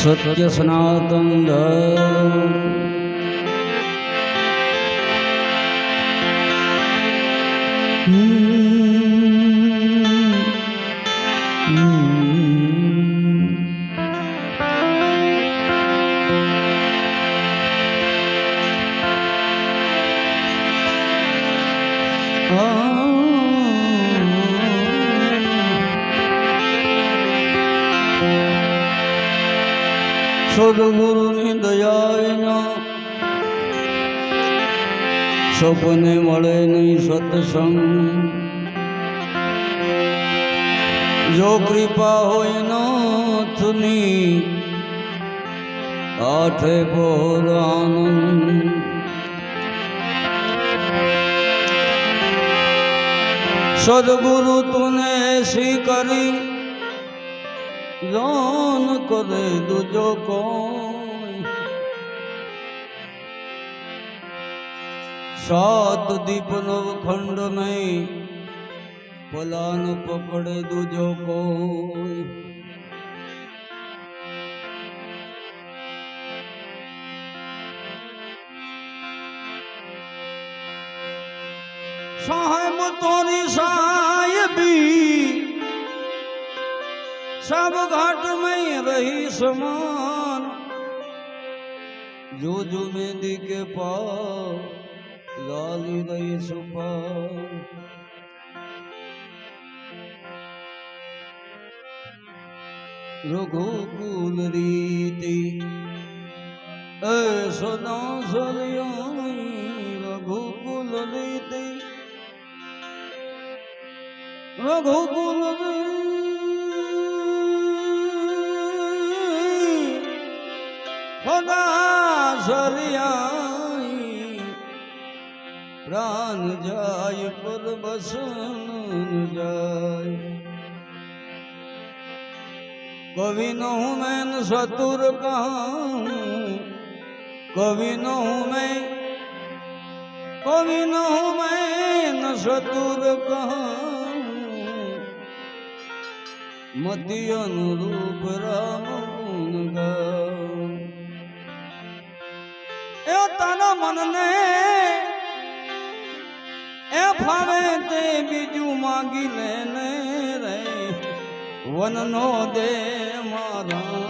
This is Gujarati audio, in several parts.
સત્ય સનાતન ધર્મ સપને મળે નહીં સત્સંગ જો કૃપા હોય નાથની આઠે પોર આનંદ સદગુરુ તુને એસી કરી જાન કરે દુજો કોઈ સાત દીપ નવ ખંડ નહીં પલાન પકડે દુજો કોઈ સાહેબ તોરી સાહેબી सब घाट में रही समान जो जो मेहंदी के લાલી નહીં છુપાવ રઘુકુલ રીતિ એ સોનો સોલિયો રઘુકુલ રીતિ. રઘુકુલ રીતિ ખોના સરિયા પ્રાણ જાય, પર બસન જાય. કવિ નો હું મેન સતુર કહું કવિ નો હું મેં કવિ નો હું મેન સતુર કહું. મતિ અનુરૂપ રામ ગાઉં. એ તારા મનને ફાવે તે બીજું માગી લેને રે. વનનો દે મારા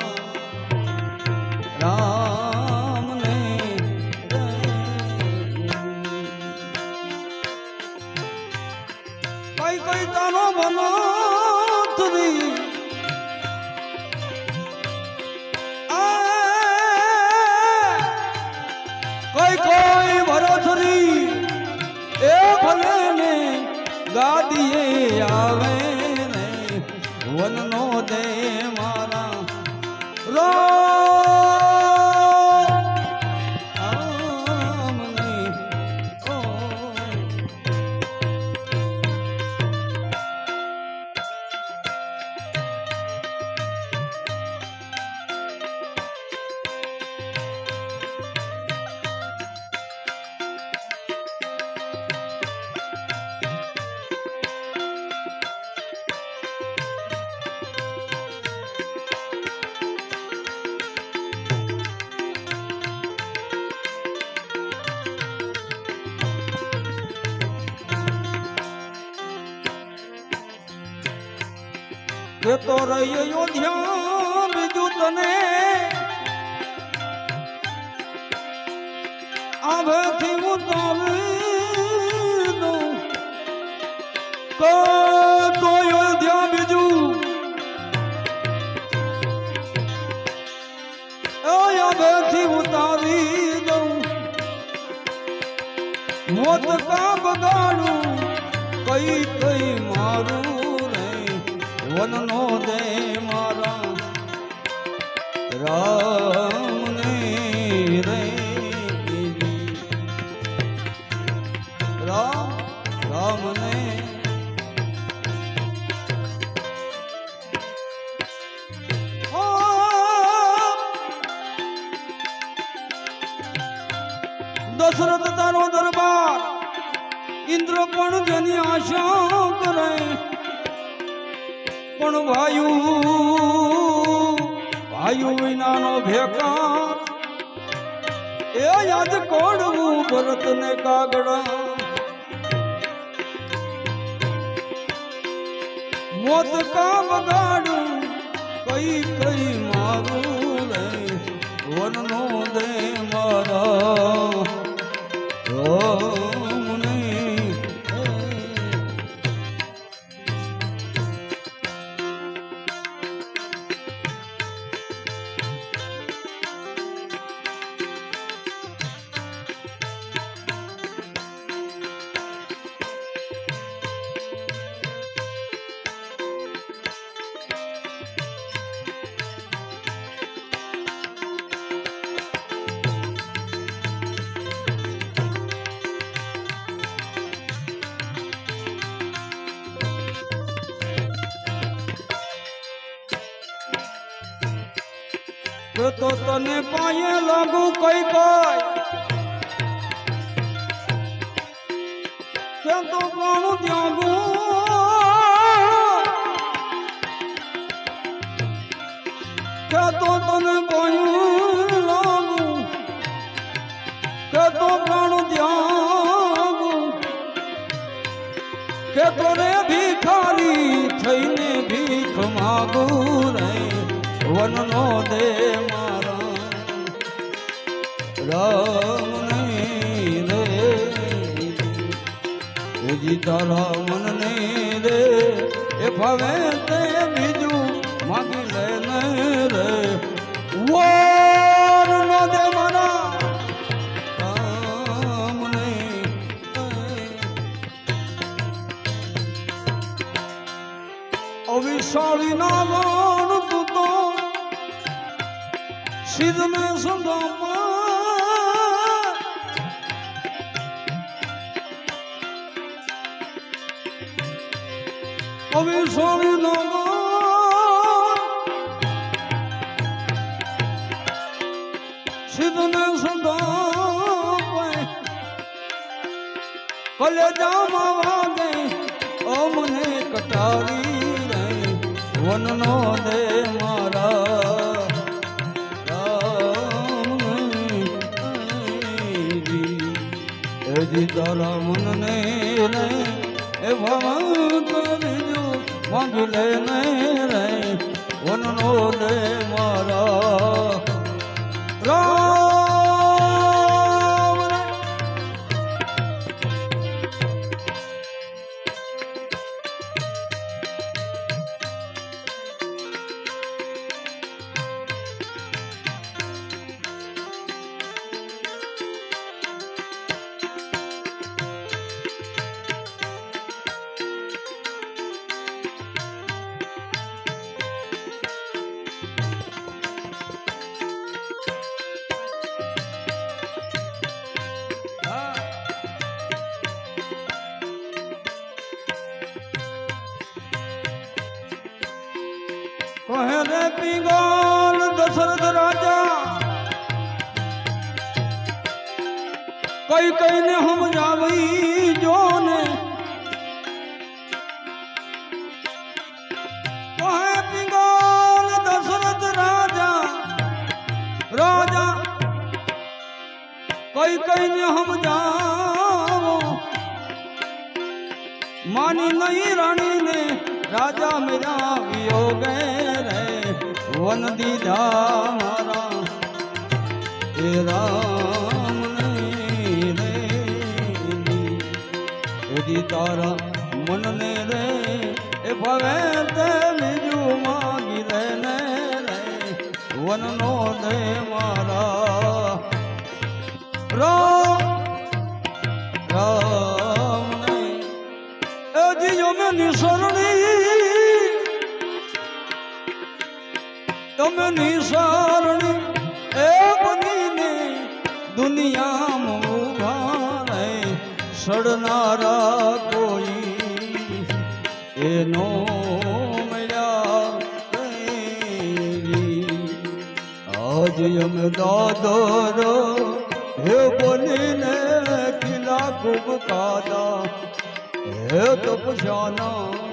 ગાદીએ આવે નહીં વનનો દે મારા. રામને એ તો રહ્યો અયોધ્યા બીજું તને. આભથી ઉતારી તો અયોધ્યા બીજું. આભેથી ઉતારી દઉં મોત કા બગાડું, કઈ કઈ મારું વનનો દે મારા રામને રે રામ રામને. દશરથ તારો દરબાર ઇન્દ્ર પણ જેની આશા પણ વાયુ વાયુ વિનાનો ભેકા એ યાદ કોડવું ભરત ને કાગડા મોત કા બગાડું કઈ કઈ મારું વનનો દે મારા. તો તને પાયે લાગુ કઈ કઈ. કે તો પ્રાણું ત્યાગુ કે તો તને પાયું લાગુ કે તો પ્રાણું ત્યાગુ કે તો રે ભિખારી થઈને ભીખ માગુ રે વનનો દે મારા રામ નહીં રે જીતા રામ નહીં રે એ ભાવે તે બીજું માગી લે નહીં રે વર નો દે મારા રામ અવિશાળી ના તું તો સિદ્ધ ને સંગમા અવિશાળી ના ગણ સિદ્ધ ને સંગમા કલેજામાં વાગે, અમને કટારી રે વનનો દે મારા. હજી તારા મનને એ ભગવાન બીજું માંગી લે ને રે વનનો દે મારા. રામ પિંગલ દશરથ રાજા. કઈ કઈને સમજાવી જો ને પિંગલ દશરથ રાજા. રાજા, કઈ કઈને સમજાવો. માની નહીં રાણીને રાજા મેરા વિયોગ રે વન દીધા મારા. એ રામ ને રે એજી તારા મનને રે. એ ભવે તે બીજું માગી રે ને રે. વનનો દે મારા. રામ રામ નહીં એ જીજો મેં તમે નિસરણી એ બનીને દુનિયામાં ઊભા રહે સડનારા કોઈ એનો. આજ અમે દાદર હે બનીને કિલા ખૂબ કાદા હે તપસ્યાના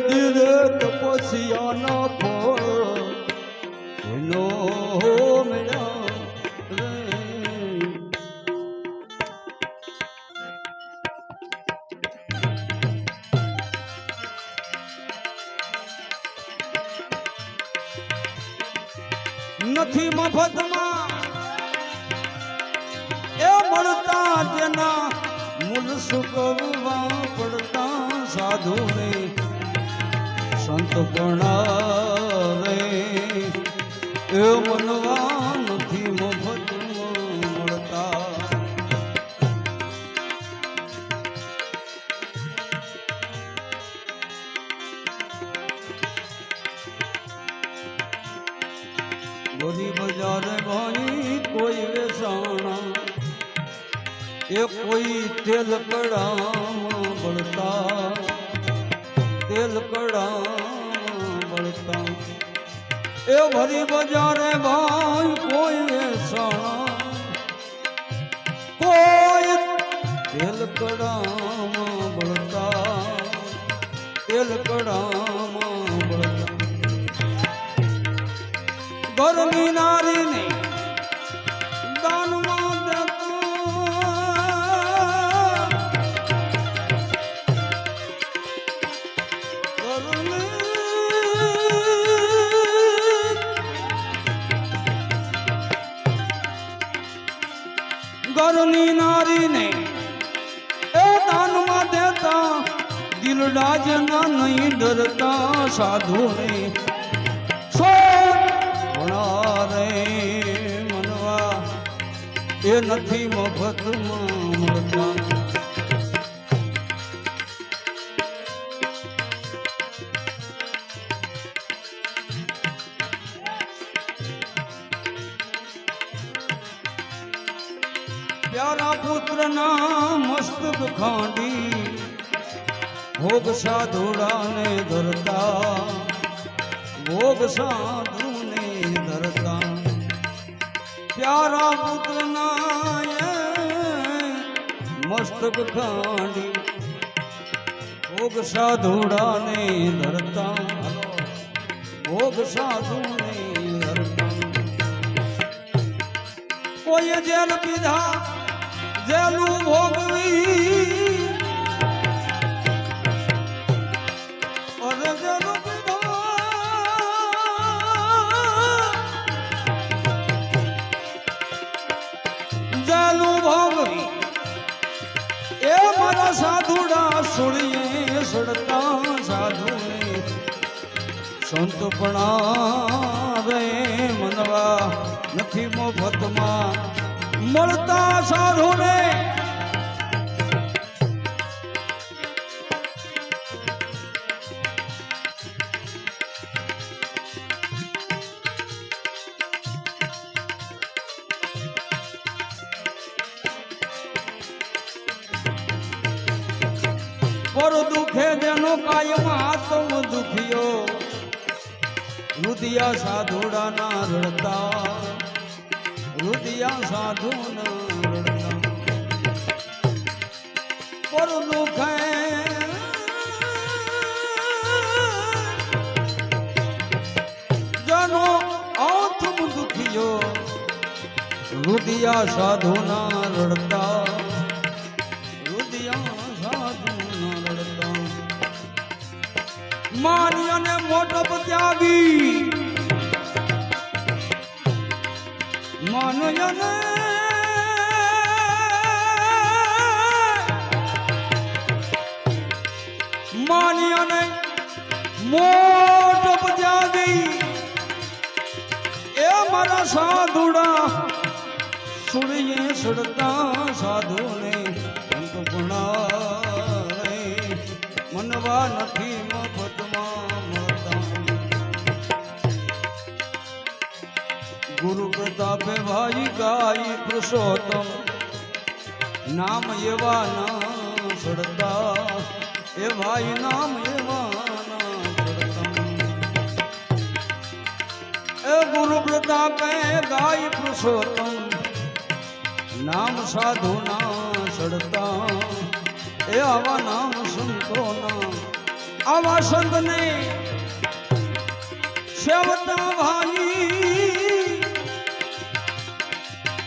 ધીરે તપસ્યાના એ મનવા તેલ કડામાં બળતા સાધુને રે મનવા. એ નથી મફતમાં મળતા. મસ્તક ખાંડી ભોગ સાધુડાને ધરતા ભોગ સાધુને ધરતા કોઈ જેલ પીધા જેલું ભોગવી સંતપણા રે મનવા નથી મફતમાં મળતા રડતા રુદિયા સાધુના રડતા પર દુખે જનો આત્મ દુખ્યો રુદિયા સાધુના રડતા. રુદિયા સાધુના રડતા. માની અને મોટપ ત્યાગી માનયને માની અને મોટપ ત્યાગી એ મારા સાધુડા સુણીએ સડતા સાધુને અંતપુણા રે મનવા નથી મફતમાં તાપે ભાઈ ગાય પુરુષોત્તમ. નામ એવા ના સડતા એ ભાઈ નામ એવા એ ગુરુ પ્રતાપે ગાય પુરુષોત્તમ. નામ સાધુ ના સડતા એ આવા નામ સંતો ના. આવા સંતને સેવતા ભાઈ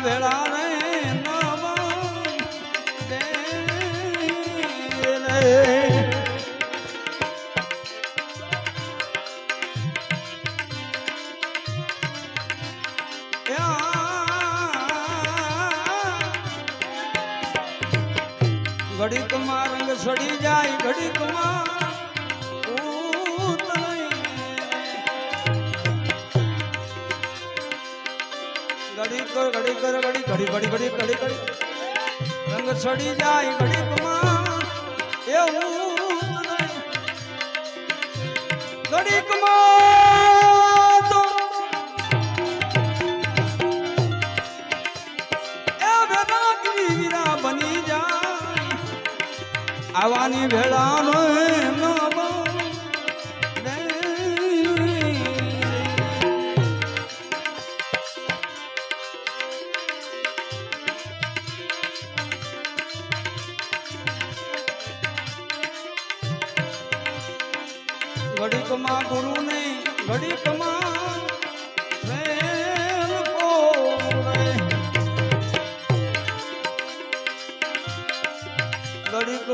વેળા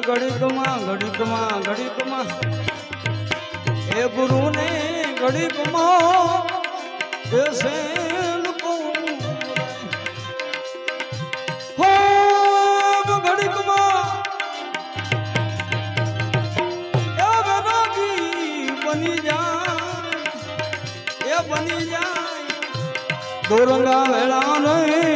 ઘડીકમાં ઘડીકમાં ઘડીકમાં એ ગુરુને ઘડીકમાં બેસેલ હો ઘડીકમાં એ બેનાગી બની જાય, એ બની જાય. દોરંગા વેળા નહીં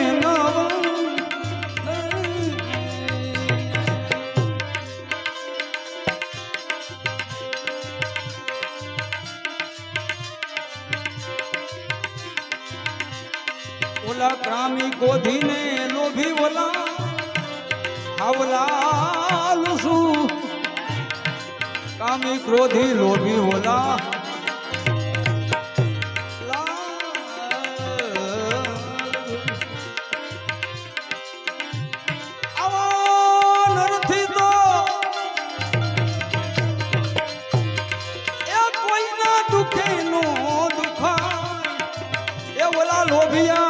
પેલા પ્રામી ગોધીને લોભી બોલા હવલાલ શું? કામી ક્રોધી લોભી બોલા લોભિયા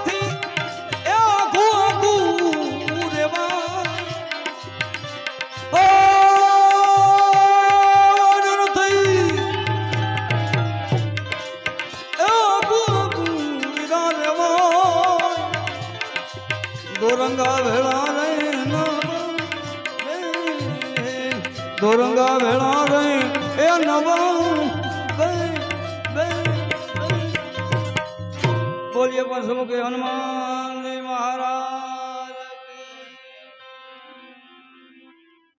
શું કે હનુમાન